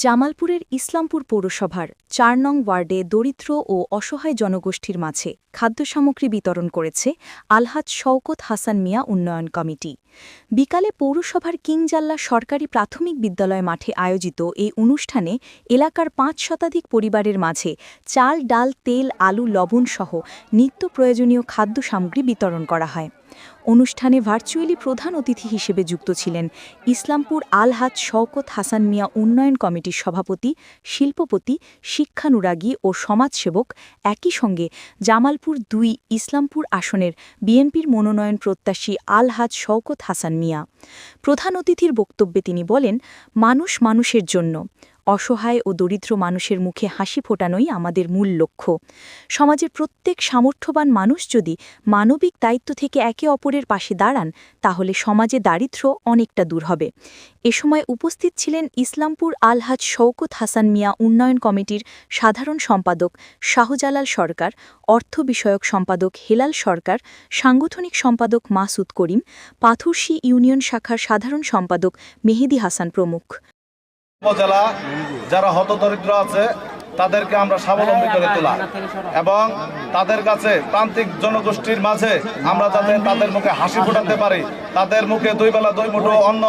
জামালপুরের ইসলামপুর পৌরসভার চার নং ওয়ার্ডে দরিদ্র ও অসহায় জনগোষ্ঠীর মাঝে খাদ্য সামগ্রী বিতরণ করেছে আলহাজ শওকত হাসান মিয়া উন্নয়ন কমিটি। বিকালে পৌরসভার কিংজাল্লা সরকারি প্রাথমিক বিদ্যালয় মাঠে আয়োজিত এই অনুষ্ঠানে এলাকার পাঁচ শতাধিক পরিবারের মাঝে চাল, ডাল, তেল, আলু, লবণ সহ নিত্য প্রয়োজনীয় খাদ্য সামগ্রী বিতরণ করা হয়। অনুষ্ঠানে ভার্চুয়ালি প্রধান অতিথি হিসেবে যুক্ত ছিলেন ইসলামপুর আলহাজ শওকত হাসান মিয়া উন্নয়ন কমিটির সভাপতি, শিল্পপতি, শিক্ষানুরাগী ও সমাজসেবক একই সঙ্গে জামালপুর দুই ইসলামপুর আসনের বিএনপির মনোনয়ন প্রত্যাশী আলহাজ শওকত হাসান মিয়া। প্রধান অতিথির বক্তব্যে তিনি বলেন, মানুষ মানুষের জন্য। অসহায় ও দরিদ্র মানুষের মুখে হাসি ফোটানোই আমাদের মূল লক্ষ্য। সমাজের প্রত্যেক সামর্থ্যবান মানুষ যদি মানবিক দায়িত্ব থেকে একে অপরের পাশে দাঁড়ান, তাহলে সমাজে দারিদ্র্য অনেকটা দূর হবে। এ সময় উপস্থিত ছিলেন ইসলামপুর আলহাজ শওকত হাসান মিয়া উন্নয়ন কমিটির সাধারণ সম্পাদক শাহজালাল সরকার, অর্থ বিষয়ক সম্পাদক হেলাল সরকার, সাংগঠনিক সম্পাদক মাসুদ করিম, পাথুরশি ইউনিয়ন শাখার সাধারণ সম্পাদক মেহেদি হাসান প্রমুখ। উপজেলা যারা হতদরিদ্র আছে তাদেরকে আমরা স্বাবলম্বী করে তোলা। এবং তাদের কাছে প্রান্তিক জনগোষ্ঠীর মাঝে আমরা যাতে তাদের মুখে হাসি ফোটাতে পারি তাদের মুখে দুই বেলা দুই মুঠো অন্ন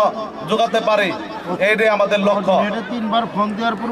যোগাতে পারি এইটাই আমাদের লক্ষ্য। এটা তিনবার ফোন দেওয়ার পর